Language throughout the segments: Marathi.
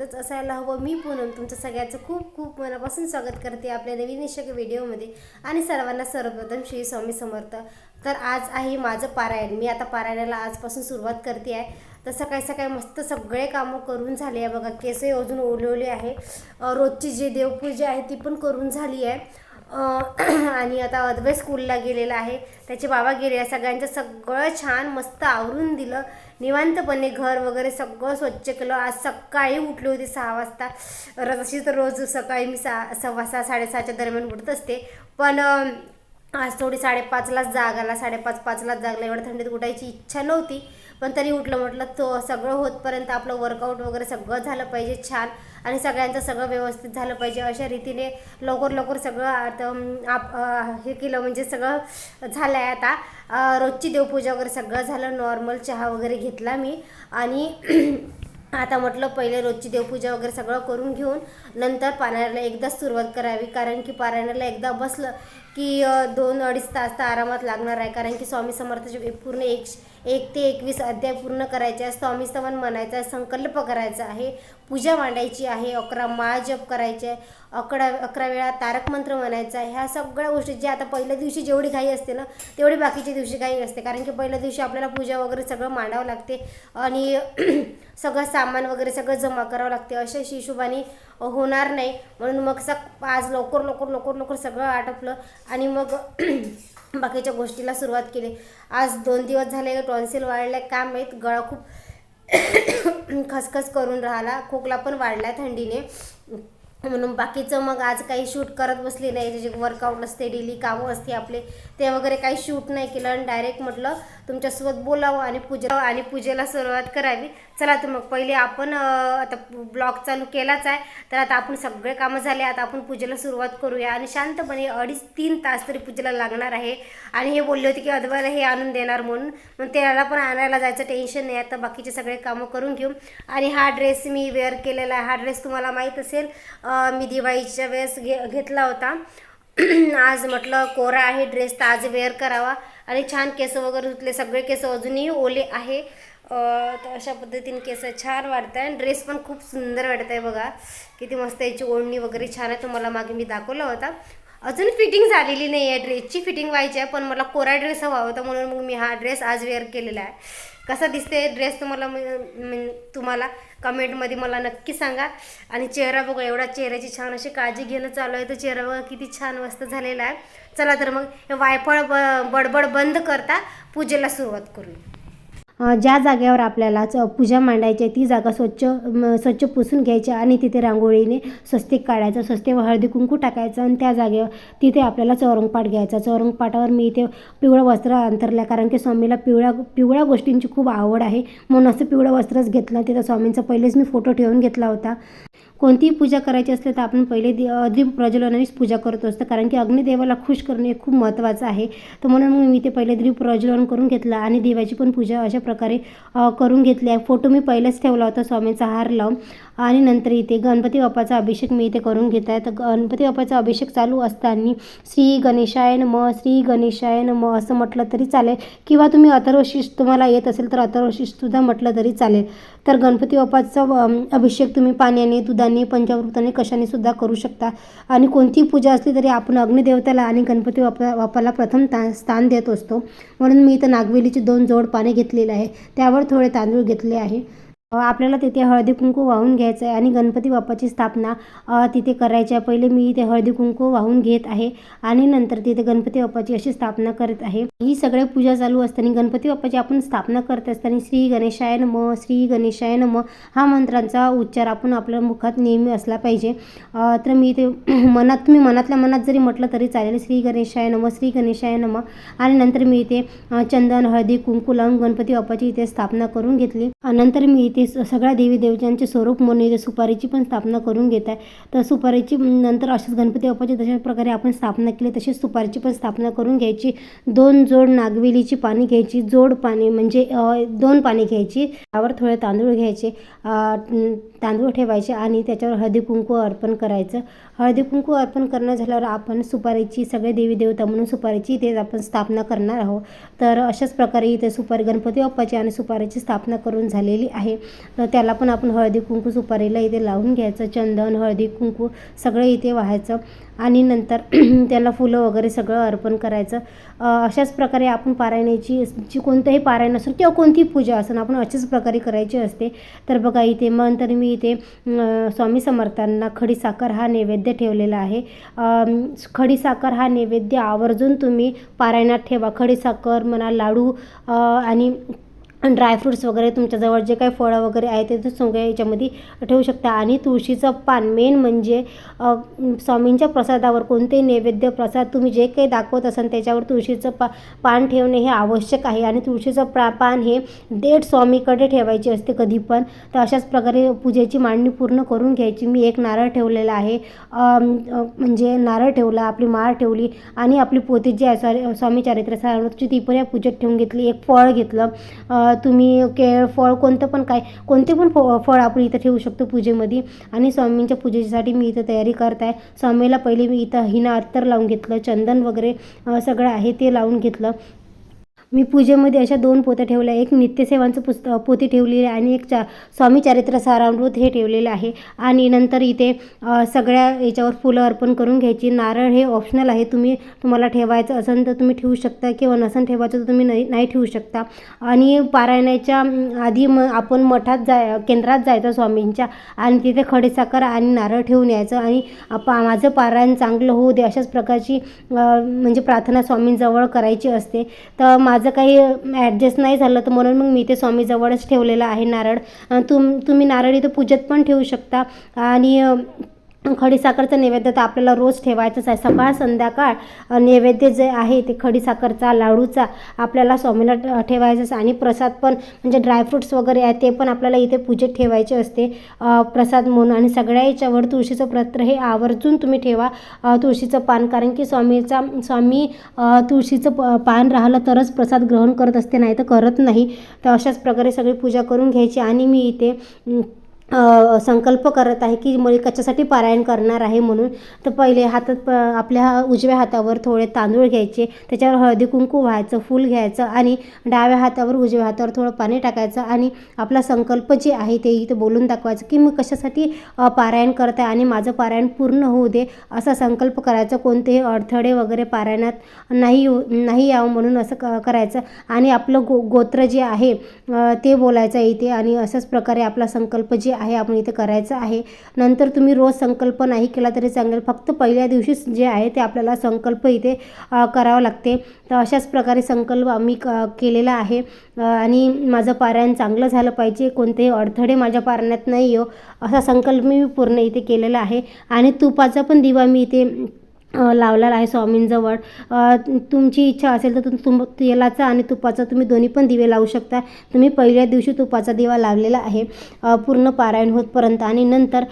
कशी असायला हवं. मी पूनम तुमचं सगळ्याचं खूप खूप मनापासून स्वागत करते आपल्या नवीन निशक व्हिडिओमध्ये. आणि सर्वांना सर्वप्रथम श्री स्वामी समर्थ. तर आज आहे माझं पारायण. मी आता पारायणाला आजपासून सुरुवात करते आहे. तर सकाळी सकाळी मस्त सगळे कामं करून झाले आहे. बघा केसही अजून ओलवले आहे. रोजची जी देवपूजा आहे ती पण करून झाली आहे. आणि आता अद्वैत स्कूलला गेलेला आहे. त्याचे बाबा गेले सगळ्यांचं सगळं छान मस्त आवरून दिलं. निवांतपणे घर वगैरे सगळं स्वच्छ केलं. आज सकाळी उठले होते सहा वाजता. र- तशी तर रोज सकाळी मी सहा सव्वा सहा साडेसहाच्या दरम्यान उठत असते. पण आज थोडी साडेपाचलाच जागाला साडेपाच पाचलाच जागला. एवढ्या थंडीत उठायची इच्छा नव्हती. पण तरी उठलं म्हटलं तो सगळं होतपर्यंत आपलं वर्कआउट वगैरे सगळं झालं पाहिजे छान आणि सगळ्यांचं सगळं व्यवस्थित झालं पाहिजे. अशा रीतीने लवकर लवकर सगळं आता आप हे केलं म्हणजे सगळं झालं आहे आता रोजची देवपूजा वगैरे सगळं झालं. नॉर्मल चहा वगैरे घेतला मी. आणि आता म्हटलं पहिले रोजची देवपूजा वगैरे सगळं करून घेऊन नंतर पारायणाला एकदाच सुरुवात करावी. कारण की पारायणाला एकदा बसलं की दोन अडीच तास तर आरामात लागणार आहे. कारण की स्वामी समर्थाचे पूर्ण एक एक ते एकवीस अध्याय पूर्ण करायचे आहे स्वामी समान म्हणायचा आहे संकल्प करायचा आहे. पूजा मांडायची आहे अकरा माळ जप करायचे आहे अकरा अकरा वेळा तारक मंत्र म्हणायचा आहे. ह्या सगळ्या गोष्टी ज्या आता पहिल्या दिवशी जेवढी घाई असते ना तेवढी बाकीच्या दिवशी घाई असते. कारण की पहिल्या दिवशी आपल्याला पूजा वगैरे सगळं मांडावं लागते आणि सगळं सामान वगैरे सगळं जमा करावं लागते. अशा हिशोबाने होणार नाही. म्हणून मग सग आज लवकर लवकर लवकर लवकर सगळं आटपलं आणि मग बाकीच्या गोष्टीला सुरुवात केली. आज दोन दिवस झाले टॉन्सिल वाढले काम आहेत गळा खूप खसखस करून राहिला. खोकला पण वाढला थंडीने. म्हणून बाकीचं मग आज काही शूट करत बसली नाही जे वर्कआउट असते डेली कामं असते आपले ते वगैरे काही शूट नाही केलं. आणि डायरेक्ट म्हटलं तुमच्यासोबत बोलावं आणि पूजा आणि पूजेला सुरुवात करावी. चला तर मग पहिले आपण आता ब्लॉग चालू केलाच आहे. तर आता आपण सगळे कामं झाले आता आपण पूजेला सुरुवात करूया. आणि शांतपणे अडीच तीन तास तरी पूजेला लागणार आहे. आणि हे बोलले होते की अद्वैला हे आणून देणार म्हणून. मग त्याला पण आणायला जायचं टेन्शन नाही. आता बाकीचे सगळे कामं करून घेऊ. आणि हा ड्रेस मी वेअर केलेला आहे. हा ड्रेस तुम्हाला माहीत असेल मी दिवाळीच्या वेळेस घे घेतला होता. आज म्हटलं कोरा आहे ड्रेस तर आज वेअर करावा. आणि छान केस वगैरे धुतले सगळे केस अजूनही ओले आहे. तर अशा पद्धतीने केस छान वाटत आहे आणि ड्रेस पण खूप सुंदर वाटत आहे बघा. किती मस्त याची ओढणी वगैरे छान आहे तुम्हाला मागे मी दाखवला होता. अजून फिटिंग झालेली नाही आहे ड्रेसची फिटिंग व्हायची आहे पण मला कोरा ड्रेस हवा होता म्हणून मग मी हा ड्रेस आज वेअर केलेला आहे. कसा दिसते ड्रेस तुम्हाला तुम्हाला कमेंटमध्ये मला नक्की सांगा. आणि चेहरा बघा एवढा चेहऱ्याची छान अशी काळजी घेणं चालू आहे. तर चेहरा बघा किती छान मस्त झालेला आहे. चला तर मग हे वायफळ ब बडबड बंद करता पूजेला सुरुवात करूया. ज्या जागेवर आपल्याला च पूजा मांडायची आहे ती जागा स्वच्छ स्वच्छ पुसून घ्यायची आणि तिथे रांगोळीने स्वस्तिक काढायचं स्वस्तिक हळदी कुंकू टाकायचं आणि त्या जागेवर तिथे आपल्याला चौरंगपाठ घ्यायचा. चौरंगपाठावर मी इथे पिवळं वस्त्र अंतरलं कारण की स्वामीला पिवळ्या पिवळ्या गोष्टींची खूप आवड आहे. म्हणून असं पिवळं वस्त्रच घेतलं. तिथं स्वामींचा पहिलेच मी फोटो ठेवून घेतला होता. कोणतीही पूजा करायची असते तर आपण पहिले दि दीप प्रज्वलनानेच पूजा करत असतो कारण की अग्निदेवाला खुश करणे हे खूप महत्त्वाचं आहे. तर म्हणून मग मी ते पहिले दीप प्रज्वलन करून घेतलं आणि देवाची पण पूजा अशा प्रकारे करून घेतले. आहे फोटो मी पहिलेच ठेवला होता स्वामींचा हार लावून. आणि नंतर इथे गणपती बाप्पाचा अभिषेक मी इथे करून घेत आहे. तर गणपती बाप्पाचा अभिषेक चालू असताना श्री गणेशाय नम श्री गणेशाय नम असं म्हटलं तरी चालेल. किंवा तुम्ही अथर्वशीष तुम्हाला येत असेल तर अथर्वशीषसुद्धा म्हटलं तरी चालेल. तर गणपती बाप्पाचा अभिषेक तुम्ही पाण्याने दुधाने पंचामृताने कशाने सुद्धा करू शकता. आणि कोणती पूजा असली तरी आपण अग्निदेवताला आणि गणपती बाप्पा बाप्पाला प्रथम ता स्थान देत असतो. म्हणून मी इथं नागवेलीचे दोन जोड पाने घेतलेले आहे. त्यावर थोडे तांदूळ घेतले आहे. आपल्याला तिथे हळदी कुंकू वाहून घ्यायचं आहे आणि गणपती बाप्पाची स्थापना तिथे करायची आहे. पहिले मी इथे हळदी कुंकू वाहून घेत आहे आणि नंतर तिथे गणपती बाप्पाची अशी स्थापना करत आहे. ही सगळ्या पूजा चालू असताना गणपती बाप्पाची आपण स्थापना करत असताना श्री गणेशाय नम श्री गणेशाय नम हा मंत्रांचा उच्चार आपण आपल्या मुखात नेहमी असला पाहिजे. तर मी ते मनात तुम्ही मनातल्या मनात जरी म्हटलं तरी चालेल. श्री गणेशाय नम श्री गणेशाय नम आणि नंतर मी इथे चंदन हळदी कुंकू लावून गणपती बाप्पाची इथे स्थापना करून घेतली. नंतर मी ते स- सगळ्या देवी देवतांचे स्वरूप म्हणून इथे सुपारीची पण स्थापना करून घेत आहे. तर सुपारीची नंतर असेच गणपती बाप्पाची तशा प्रकारे आपण स्थापना केली. तशीच सुपारीची पण स्थापना करून घ्यायची. दोन जोड नागवेलीची पाणी घ्यायची. जोड पाणी म्हणजे दोन पाणी घ्यायची. त्यावर थोडे तांदूळ घ्यायचे. तांदूळ ठेवायचे आणि त्याच्यावर हळदी कुंकू अर्पण करायचं. हळदी कुंकू अर्पण करणं झाल्यावर आपण सुपारीची सगळे देवी देवता म्हणून सुपारीची इथे आपण स्थापना करणार आहोत. तर अशाच प्रकारे इथे सुपारी गणपती बाप्पाची आणि सुपारीची स्थापना करून झालेली आहे. तर त्याला पण आपण हळदी कुंकू सुपारीला इथे लावून घ्यायचं चंदन हळदी कुंकू सगळं इथे व्हायचं. आणि नंतर त्याला फुलं वगैरे सगळं अर्पण करायचं. अशाच प्रकारे आपण पारायणाची जी कोणतंही पारायण असेल किंवा कोणतीही पूजा असेल आपण अशाच प्रकारे करायची असते. तर बघा इथे मग तर मी इथे स्वामी समर्थांना खडीसाखर हा नैवेद्य ठेवलेला आहे. खडी साखर हा नैवेद्य आवर्जून तुम्ही पारायणात ठेवा. खडीसाखर म्हणा लाडू आणि ड्रायफ्रूट्स वगैरे तुमच्याजवळ जे काही फळं वगैरे आहे ते तुम्ही सगळ्या याच्यामध्ये ठेवू शकता. आणि तुळशीचं पान मेन म्हणजे स्वामींच्या प्रसादावर कोणतेही नैवेद्य प्रसाद तुम्ही जे काही दाखवत असाल त्याच्यावर तुळशीचं पा पान ठेवणे हे आवश्यक आहे. आणि तुळशीचं प्रा पान हे देठ स्वामीकडे ठेवायची असते कधी पण. तर अशाच प्रकारे पूजेची मांडणी पूर्ण करून घ्यायची. मी एक नारळ ठेवलेला आहे. म्हणजे नारळ ठेवला आपली माळ ठेवली आणि आपली पोती जी आहे सॉरी स्वामी चारित्र्य सारामृतची ती पण या पूजेत ठेवून घेतली. एक फळ घेतलं. तुम्ही केळ फळ कोणतं पण काय कोणते पण फ फळ आपण इथं ठेवू शकतो पूजेमध्ये. आणि स्वामींच्या पूजेसाठी मी इथं तयारी करत आहे स्वामीला पहिले मी इथं हिना अत्तर लावून घेतलं चंदन वगैरे सगळं आहे ते लावून घेतलं. मी पूजेमध्ये अशा दोन पोत्या ठेवल्या. एक नित्यसेवांचं पुस्त पोती ठेवलेली आहे आणि एक चा स्वामी चारित्र सारामृत हे ठेवलेलं आहे. आणि नंतर इथे सगळ्या याच्यावर फुलं अर्पण करून घ्यायची. नारळ हे ऑप्शनल आहे. तुम्ही तुम्हाला ठेवायचं असेल तर तुम्ही ठेवू शकता किंवा नसन ठेवायचं तर तुम्ही नाही नाही ठेवू शकता. आणि पारायणाच्या आधी मग आपण मठात जाय केंद्रात जायचं स्वामींच्या आणि तिथे खडीसाखर आणि नारळ ठेवून यायचं. आणि पा माझं पारायण चांगलं होऊ दे अशाच प्रकारची म्हणजे प्रार्थना स्वामींजवळ करायची असते. तर माझं माझं काही ॲडजस्ट नाही झालं तर म्हणून मग मी ते स्वामीजवळच ठेवलेलं आहे नारळ. तुम तुम्ही नारळ इथं पूजेत पण ठेवू शकता. आणि खडीसाखरचं नैवेद्य तर आपल्याला रोज ठेवायचंच आहे. सकाळ संध्याकाळ नैवेद्य जे आहे ते खडीसाखरचा लाडूचा आपल्याला स्वामीला ठेवायचंच आणि प्रसाद पण म्हणजे ड्रायफ्रुट्स वगैरे आहे ते पण आपल्याला इथे पूजेत ठेवायचे असते. प्रसाद म्हणून आणि सगळ्या याच्यावर तुळशीचं पत्र हे आवर्जून तुम्ही ठेवा. तुळशीचं पान कारण की स्वामीचा स्वामी तुळशीचं प पान राहिलं तरच प्रसाद ग्रहण करत असते नाही तर करत नाही. तर अशाच प्रकारे सगळी पूजा करून घ्यायची. आणि मी इथे संकल्प करत आहे की मी कशासाठी पारायण करणार आहे म्हणून. तर पहिले हातात प आपल्या उजव्या हातावर थोडे तांदूळ घ्यायचे त्याच्यावर हळदी कुंकू व्हायचं फूल घ्यायचं आणि डाव्या हातावर उजव्या हातावर थोडं पाणी टाकायचं आणि आपला संकल्प जे आहे ते इथं बोलून दाखवायचं की मी कशासाठी पारायण करत आहे आणि माझं पारायण पूर्ण होऊ दे असा संकल्प करायचा. कोणतेही अडथळे वगैरे पारायणात नाही येऊ नाही यावं म्हणून असं क करायचं आणि आपलं गो गोत्र जे आहे ते बोलायचं इथे आणि अशाच प्रकारे आपला संकल्प जे आहे आपण इथे करायचं आहे. नंतर तुम्ही रोज संकल्प नाही केला तरी चांगलं. फक्त पहिल्या दिवशीच जे आहे ते आपल्याला संकल्प इथे करावं लागते. तर अशाच प्रकारे संकल्प आम्ही क केलेला आहे. आणि माझं पारायण चांगलं झालं पाहिजे. कोणतेही अडथळे माझ्या पारायणात नाही येऊ. असा संकल्प मी पूर्ण इथे केलेला आहे. आणि तुपाचा पण दिवा मी इथे लावलेला आहे स्वामींजवळ. तुमची इच्छा असेल तर तुम तुम तेलाचा आणि तुपाचा तुम्ही दोन्ही पण दिवे लावू शकता. तुम्ही पहिल्या दिवशी तुपाचा दिवा लावलेला आहे. पूर्ण पारायण होतपर्यंत आणि नंतर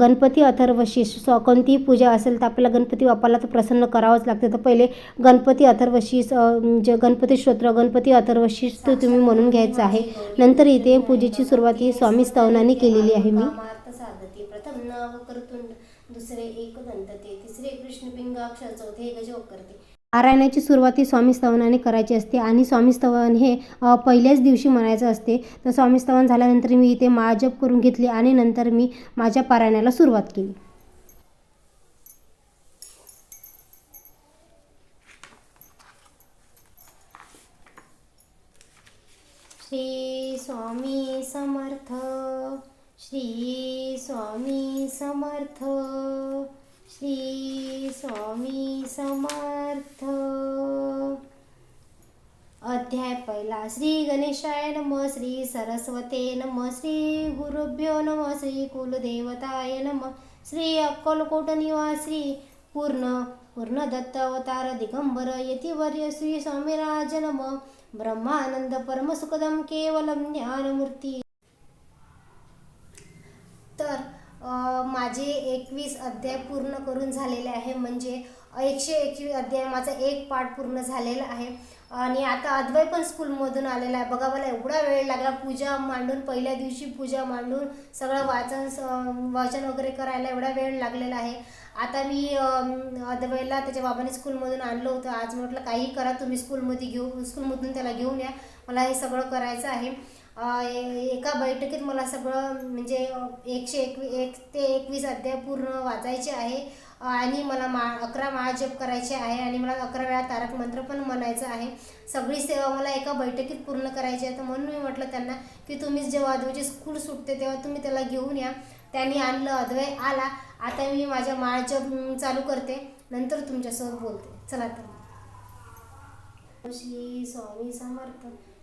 गणपती अथर्वशीष स्व कोणतीही पूजा असेल तर आपल्याला गणपती बाप्पाला तर प्रसन्न करावंच लागते. तर पहिले गणपती अथर्वशीष जे म्हणजे गणपती स्तोत्र गणपती अथर्वशीष ते तुम्ही म्हणून घ्यायचं आहे. नंतर इथे पूजेची सुरुवात ही स्वामी स्तवनाने केलेली आहे मी. प्रथम दुसरे एक दंतते. तिसरे कृष्ण पिंगाक्षर चौथे करते? पारायणाची सुरुवात ही स्वामी स्तवनाने करायची असते आणि स्वामी स्तवन हे पहिल्याच दिवशी म्हणायचं असते. तर स्वामी स्तवन झाल्यानंतर मी इथे माळ जप करून घेतली आणि नंतर मी माझ्या पारायणाला सुरुवात केली. श्री स्वामी समर्थ श्री स्वामी समर्थ श्री स्वामी समर्थ. अध्याय पहिला. श्री गणेशाय नम श्री सरस्वते नम श्री गुरुभ्यो नम श्री कुलदेवताय नम श्री अक्कलकोट निवासी पूर्ण पूर्ण दत्त अवतार दिगंबर यतिवर्य श्री स्वामीराज नम ब्रह्मानंद परमसुखदम केवलम ज्ञानमूर्ती. तर माझे एकवीस अध्याय पूर्ण करून झालेले आहे. म्हणजे एकशे एकवीस अध्याय माझा एक पाठ पूर्ण झालेला आहे. आणि आता अद्वय पण स्कूलमधून आलेला आहे. बघा मला एवढा वेळ लागला. पूजा मांडून पहिल्या दिवशी पूजा मांडून सगळं वाचन स- वाचन वगैरे करायला एवढा वेळ लागलेला आहे. आता मी अम, अद्वैला त्याच्या बाबाने स्कूलमधून आणलं होतं. आज म्हटलं काही करा तुम्ही स्कूलमध्ये घेऊ स्कूलमधून त्याला घेऊन या. मला हे सगळं करायचं आहे. एका बैठकीत मला सगळं म्हणजे एकशे एकवी एक ते एकवीस अध्याय पूर्ण वाचायचे आहे. आणि मला मा अकरा माळा जप करायचे आहे आणि मला अकरा वेळा तारक मंत्र पण म्हणायचं आहे. सगळी सेवा मला एका बैठकीत पूर्ण करायची आहे. तर म्हणून मी म्हटलं त्यांना की तुम्ही जेव्हा अद्वैची स्कूल सुटते तेव्हा तुम्ही त्याला घेऊन या. त्यांनी आणलं अद्वय आला. आता मी माझ्या महाजप चालू करते. नंतर तुमच्यासोबत बोलते. चला तर. श्री स्वामी समर्थ.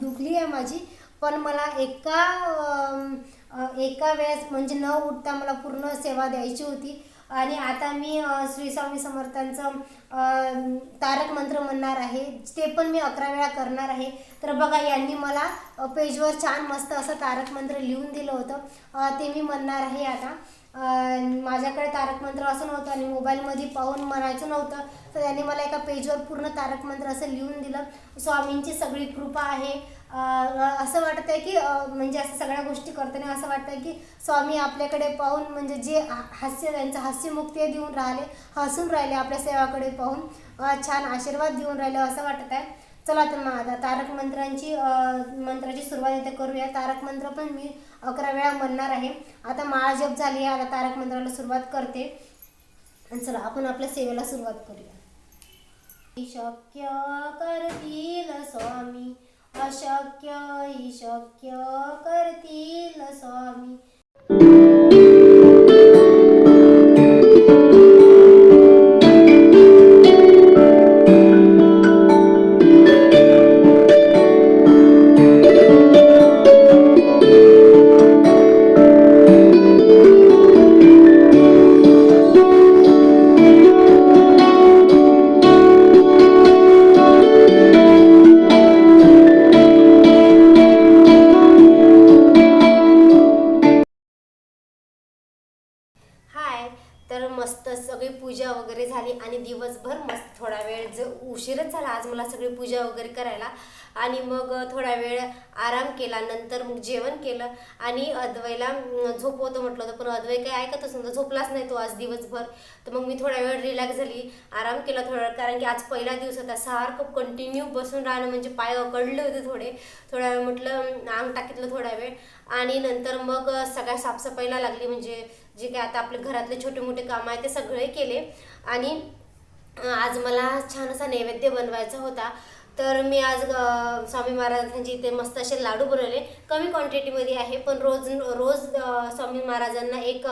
दुखली आहे माझी. पण मला एका एका वेळेस म्हणजे न उठता मला पूर्ण सेवा द्यायची होती. आणि आता मी श्रीस्वामी श्री स्वामी समर्थांचं तारक मंत्र म्हणणार आहे. ते पण मी अकरा वेळा करणार आहे. तर बघा यांनी मला पेजवर छान मस्त असं तारक मंत्र लिहून दिलं होतं. ते मी म्हणणार आहे आता. माझ्याकडे तारक मंत्र असं नव्हतं आणि मोबाईलमध्ये पाहून म्हणायचं नव्हतं. तर त्यांनी मला एका पेजवर पूर्ण तारक मंत्र असं लिहून दिलं. स्वामींची सगळी कृपा आहे. असं वाटत आहे की म्हणजे असं सगळ्या गोष्टी करताना असं वाटतं की स्वामी आपल्याकडे पाहून म्हणजे जे हास्य त्यांचं हास्यमुक्ती देऊन राहिले हसून राहिले आपल्या सेवाकडे पाहून. छान आशीर्वाद देऊन राहिले असं वाटत आहे चला तर मग आता तारक मंत्रांची मंत्राची सुरुवात इथे करूया. तारक मंत्र पण मी अकरा वेळा म्हणणार आहे. आता माळा जप झाली आहे आता तारक मंत्राला सुरुवात करते. आणि चला आपण आपल्या सेवेला सुरुवात करूया. शक्य करतील स्वामी अशक्य शक्य करतील स्वामी. आणि अद्वैला झोप होतं म्हटलं होतं. पण अद्वै काही ऐकतच नव्हतं. झोपलाच नाही तो आज दिवसभर. तर मग मी थोडा वेळ रिलॅक्स झाली. आराम केला थोडा. वेळ कारण की आज पहिला दिवस होता. सारखं कंटिन्यू बसून राहणं म्हणजे पाय अकडले होते थोडे. थोडा वेळ म्हटलं आंग अंग टाकीतलं थोडा वेळ. आणि नंतर मग सगळ्या साफसफाईला लागली. म्हणजे जे काय आता आपले घरातले छोटे मोठे कामं आहे ते सगळे केले. आणि आज मला छान असा नैवेद्य बनवायचा होता. तर मी आज स्वामी महाराजांचे इथे मस्त असे लाडू बनवले कमी क्वांटिटीमध्ये आहे पण रोज रोज स्वामी महाराजांना एक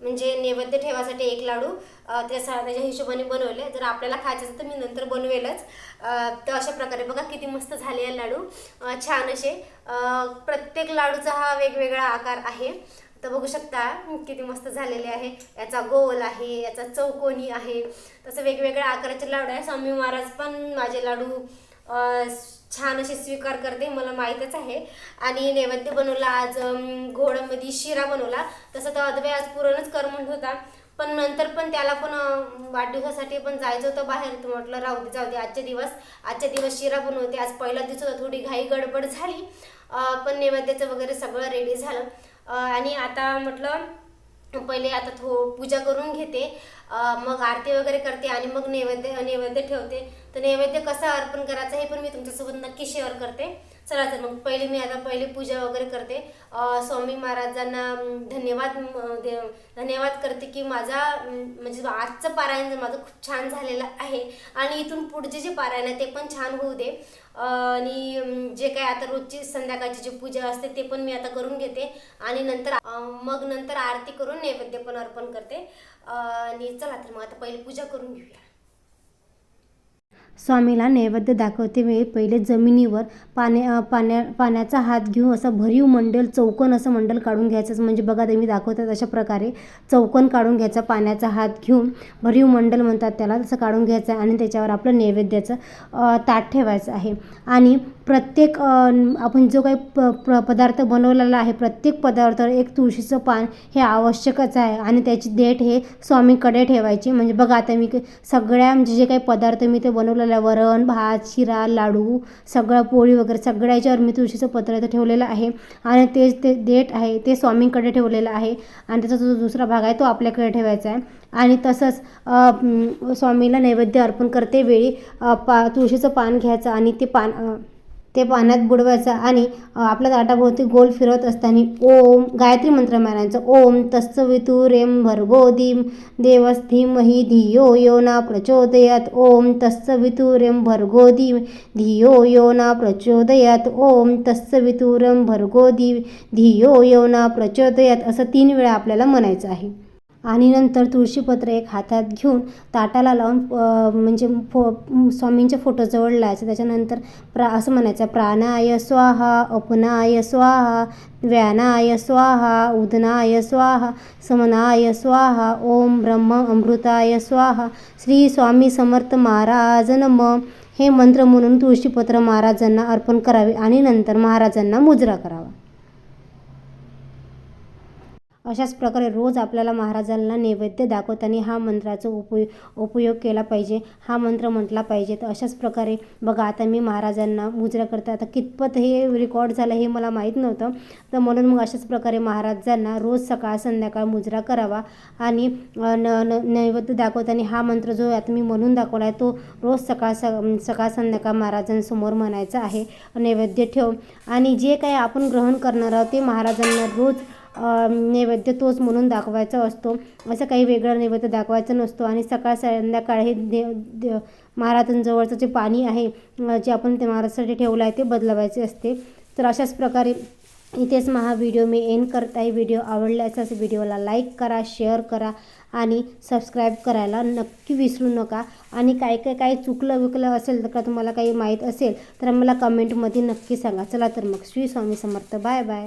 म्हणजे नैवेद्य ठेवासाठी एक लाडू त्याचा त्याच्या हिशोबाने बनवले. जर आपल्याला खायचं असेल तर मी नंतर बनवेलच. तर अशा प्रकारे बघा किती मस्त झाले आहे लाडू. छान असे. प्रत्येक लाडूचा हा वेगवेगळा आकार आहे. तर बघू शकता किती मस्त झालेले आहे. याचा गोल आहे याचा चौकोनी आहे. तसं वेगवेगळ्या आकाराचे लाडू आहे. स्वामी महाराज पण माझे लाडू छान असे स्वीकार करते मला माहीतच आहे. आणि नैवेद्य बनवला आज अं, घोडामध्ये शिरा बनवला. तसं तर अदवे आज पुरणच कर म्हणत होता. पण नंतर पण त्याला पण वाढदिवसासाठी पण जायचं होतं बाहेर. तर म्हटलं राहू दे जाऊ दे आजचे दिवस. आजच्या दिवस शिरा बनवते. आज पहिला दिवस होता थोडी घाई गडबड झाली. पण नैवेद्याचं वगैरे सगळं रेडी झालं. आणि आता म्हटलं पहिले आता थो पूजा करून घेते मग आरती वगैरे करते आणि मग नैवेद्य नैवेद्य ठेवते. तर नैवेद्य कसा अर्पण करायचं हे पण मी तुमच्यासोबत नक्की शेअर करते. चला तर मग पहिले मी आता पहिले पूजा वगैरे करते. स्वामी महाराजांना धन्यवाद दे- धन्यवाद करते की माझा म्हणजे आजचं पारायण जर माझं खूप छान झालेलं आहे आणि इथून पुढचे जे पारायण आहे ते पण छान होऊ दे. आणि जे काय आता रोजची संध्याकाळची जी पूजा असते ते पण मी आता करून घेते. आणि नंतर मग नंतर आरती करून नैवेद्य पण अर्पण करते. आणि चला तर मग आता पहिली पूजा करून घेऊया. स्वामीला नैवेद्य दाखवते वेळी पहिले जमिनीवर पाण्या पाण्या पाण्याचा हात घेऊन असं भरीव मंडल चौकोन असं मंडल काढून घ्यायचं. म्हणजे बघा ते मी दाखवतात अशा प्रकारे चौकोन काढून घ्यायचा पाण्याचा हात घेऊन भरीव मंडल म्हणतात त्याला तसं काढून घ्यायचं आहे आणि त्याच्यावर आपलं नैवेद्याचं ताट ठेवायचं आहे. आणि प्रत्येक आपण जो काही प प पदार्थ बनवलेला आहे प्रत्येक पदार्थावर एक तुळशीचं पान हे आवश्यकच आहे. आणि त्याची देठ हे स्वामीकडे ठेवायची. म्हणजे बघा आता मी सगळ्या म्हणजे जे काही पदार्थ मी ते बनवलेलं आहे वरण भात शिरा लाडू सगळं पोळी वगैरे सगळ्याच्यावर मी तुळशीचं पत्र ठेवलेलं आहे. आणि ते ते देठ आहे ते स्वामींकडे ठेवलेलं आहे. आणि त्याचा जो दुसरा भाग आहे तो आपल्याकडे ठेवायचा आहे. आणि तसंच स्वामीला नैवेद्य अर्पण करते वेळी पा तुळशीचं पान घ्यायचं आणि ते पान ते पाण्यात बुडवायचं आणि आपल्या ताटाभोवती गोल फिरवत असताना ओम गायत्री मंत्र मारायचं ओम तत्सवितुरेम भर्गो धीम देवस धीमही धियो यो ना प्रचोदयात. ओम तत्सवितुरेम भर्गो धीम धियो यो ना प्रचोदयात. ओम तत्सवितुरम भर्गो धी धियो यो ना प्रचोदयात असं तीन वेळा आपल्याला म्हणायचं आहे. आणि नंतर तुळशीपत्र एक हातात घेऊन ताटाला लावून म्हणजे फो स्वामींच्या फोटोजवळ लावायचं. त्याच्यानंतर प्रा असं म्हणायचं प्राणाय स्वाहा अपनाय स्वाहा व्यानाय स्वाहा उदनाय स्वाहा समनाय स्वाहा ओम ब्रह्म अमृताय स्वाहा श्री स्वामी समर्थ महाराज नम. हे मंत्र म्हणून तुळशीपत्र महाराजांना अर्पण करावे आणि नंतर महाराजांना मुजरा करावा. अशाच प्रकारे रोज आपल्याला महाराजांना नैवेद्य दाखवताना हा मंत्राचा उपयोग उपयोग केला पाहिजे हा मंत्र म्हटला पाहिजे. तर अशाच प्रकारे बघा आता मी महाराजांना मुजरा करते. आता कितपत हे रेकॉर्ड झालं हे मला माहीत नव्हतं. तर म्हणून मग अशाच प्रकारे महाराजांना रोज सकाळ संध्याकाळ मुजरा करावा आणि न न नैवेद्य दाखवताना हा मंत्र जो आता मी म्हणून दाखवला आहे तो रोज सकाळ स सकाळ संध्याकाळ महाराजांसमोर म्हणायचा आहे. नैवेद्य ठेव. आणि जे काही आपण ग्रहण करणार आहोत ते महाराजांना रोज नैवेद्य तोच म्हणून दाखवायचा असतो. असं काही वेगळं नैवेद्य दाखवायचं नसतो. आणि सकाळ संध्याकाळ हे देव देव महाराजांजवळचं जे पाणी आहे जे आपण ते महाराजसाठी ठेवलं आहे ते बदलवायचे असते. तर अशाच प्रकारे इथेच महा व्हिडिओ मी एंड करत आहे व्हिडिओ आवडल्यास व्हिडिओला लाईक करा शेअर करा आणि सबस्क्राईब करायला नक्की विसरू नका. आणि काय काय काय चुकलं विकलं असेल तर का तुम्हाला काही माहीत असेल तर मला कमेंटमध्ये नक्की सांगा. चला तर मग श्री स्वामी समर्थ. Bye bye